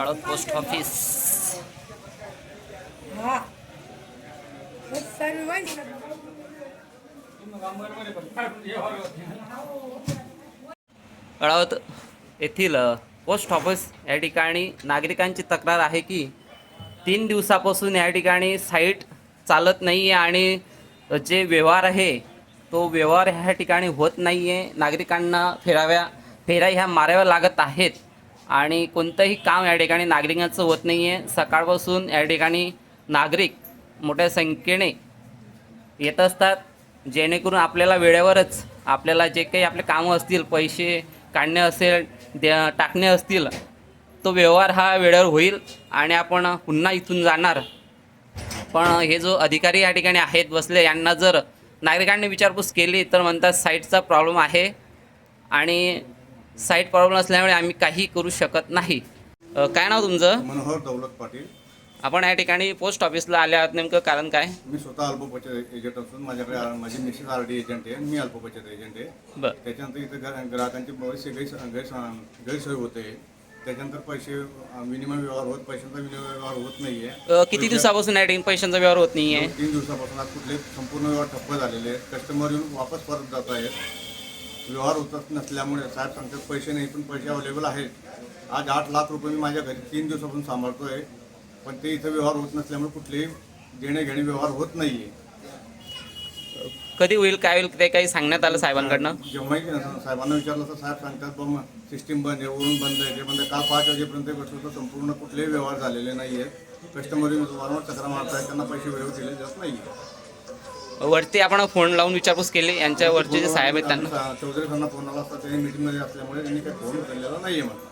गाळोद post office हा. गाळोद येथील post office या ठिकाणी नागरिकांची तक्रार आहे की तीन दिवसापासून या ठिकाणी साईट चालत नाही आहे आणि जे व्यवहार आहे तो व्यवहार ह्या ठिकाणी होत नाही आहे नागरिकांना फेराव्या फेऱ्या ह्या माराव्या लागत आहेत. आणि कोणतंही काम या ठिकाणी नागरिकांचं होत नाही आहे सकाळपासून या ठिकाणी नागरिक मोठ्या संख्येने येत असतात जेणेकरून आपल्याला वेळेवरच आपल्याला जे काही आपले कामं असतील पैसे काढणे असेल द्या टाकणे असतील तो व्यवहार हा वेळेवर होईल आणि आपण पुन्हा इथून जाणार. पण हे जो अधिकारी या ठिकाणी आहेत बसले यांना जर नागरिकांनी विचारपूस केली तर म्हणतात साईटचा प्रॉब्लेम आहे. आणि साईट प्रॉब्लेम असल्यामुळे आम्ही काही करू शकत नाही. अ, काय नाव तुमचं? मनोहर दौलत पाटील. आपण या ठिकाणी पोस्ट ऑफिसला आले आहात नेमकं कारण काय? मी स्वतः अल्पबचत एजंट असून माझ्याकडे आ- माझी मिसेस आर डी एजंट आहे मी अल्पबचत एजंट आहे. बरं. त्याच्यानंतर इथं ग्रा- ग्राहकांची बरेचसे गैर गैर गैरसोय होते. त्याच्यानंतर पैसे अ, विनिमय व्यवहार होत पैशांचा विनिमय व्यवहार होत नाहीये. अ, किती दिवसापासून या ठिकाणी पैशांचा व्यवहार होत नाही आहे तीन दिवसापासून आज कुठले संपूर्ण व्यवहार ठप्प झालेले आहेत. कस्टमर येऊन वापस परत जात आहेत. व्यवहार होतच नसल्यामुळे साहेब सांगतात पैसे नाही पण पैसे अवेलेबल आहेत. आज आठ लाख रुपये मी माझ्या घरी तीन दिवसापासून सांभाळतोय पण ते इथं व्यवहार होत नसल्यामुळे कुठलेही देणे घेणे व्यवहार होत नाहीये. कधी होईल काय होईल ते काही सांगण्यात आलं साहेबांकडनं? जेव्हाही साहेबांना विचारलं तर साहेब सांगतात बघ सिस्टीम बंद आहे वरून बंद आहे. ते बंद आहे काल पाच वाजेपर्यंत बसलो तर संपूर्ण कुठलेही व्यवहार झालेले नाही आहेत कस्टमर वारंवार तक्रार मारतायत त्यांना पैसे वेळेवर दिले जात नाही वरती आपण फोन लावून विचारपूस केली यांच्यावरचे जे साहेब आहेत त्यांना. चौधरी फोन आला असता त्यांनी मीटिंगमध्ये असल्यामुळे त्यांनी काही फोन उचललेला नाही आहे मला